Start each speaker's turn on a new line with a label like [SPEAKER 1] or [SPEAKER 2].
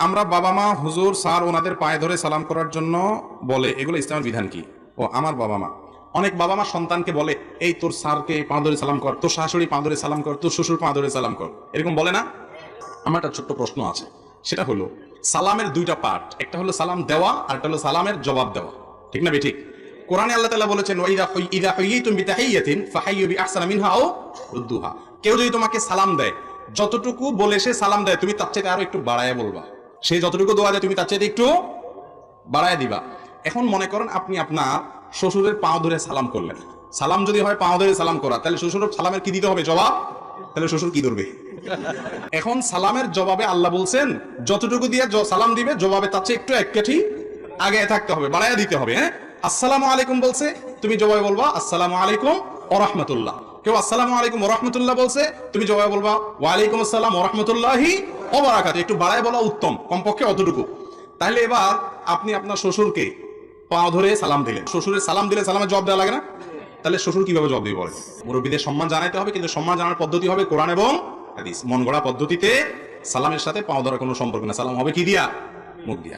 [SPEAKER 1] আমরা বাবা মা, হুজুর, স্যার, ওনাদের পায়ে ধরে সালাম করার জন্য বলে, এগুলো ইসলামের বিধান কি? ও, আমার বাবা মা। অনেক বাবা মা সন্তানকে বলে, এই তোর স্যারকে পা ধরে সালাম কর, তোর শাশুড়ি পা ধরে সালাম কর, তোর শ্বশুর পা ধরে সালাম কর। এরকম বলে না? আমার একটা ছোট্ট প্রশ্ন আছে। সেটা হলো, সালামের দুইটা পার্ট, একটা হলো সালাম দেওয়া আর একটা হলো সালামের জবাব দেওয়া। ঠিক না ঠিক? কোরআনে আল্লাহ তালা বলেছেন রুদ্দুহা। কেউ যদি তোমাকে সালাম দেয়, যতটুকু বলে সে সালাম দেয়, তুমি তার চাইতে আরও একটু বাড়ায় বলবা। সে যতটুকু দোয়া দেয়, তুমি তার চাইতে একটু বাড়ায় দিবা। এখন মনে করেন আপনি আপনার শ্বশুরের পাও ধরে সালাম করলেন। সালাম যদি হয় পাও ধরে সালাম করা। তাহলে শ্বশুরের সালামের কি দিতে হবে জবাব? তাহলে শ্বশুর কি ধরবে? এখন সালামের জবাবে আল্লাহ বলছেন, যতটুকু দিয়ে সালাম দিবে, জবাবে তার চেয়ে একটু এক কাঠি আগে থাকতে হবে বাড়াইয়া দিতে হবে হ্যাঁ? আসসালামু আলাইকুম বলছে, তুমি জবাবে বলবা, আসসালামু আলাইকুম ও রহমতুল্লাহ। কেউ আসসালামু আলাইকুম ওরহমতুল্লাহ বলছে, তুমি জবাবে বলবা, ওয়ালাইকুম আসসালাম ওরহমতুল্লাহি ওবরাকাত একটু বাড়ায় বলা উত্তম, কমপক্ষে অতটুকু। তাহলে এবার আপনি আপনার শ্বশুরকে পা ধরে সালাম দিলেন। শ্বশুরের সালাম দিলে সালামের জবাব দেওয়া লাগে না? তাহলে শ্বশুর কীভাবে জবাব দিবে বলেন? মুরব্বীদের সম্মান জানাইতে হবে, কিন্তু সম্মান জানার পদ্ধতি হবে কোরআন এবং হাদিস। মন গড়া পদ্ধতিতে সালামের সাথে পাও ধরার কোনো সম্পর্ক না সালাম হবে কি দিয়া? মুখ দিয়া।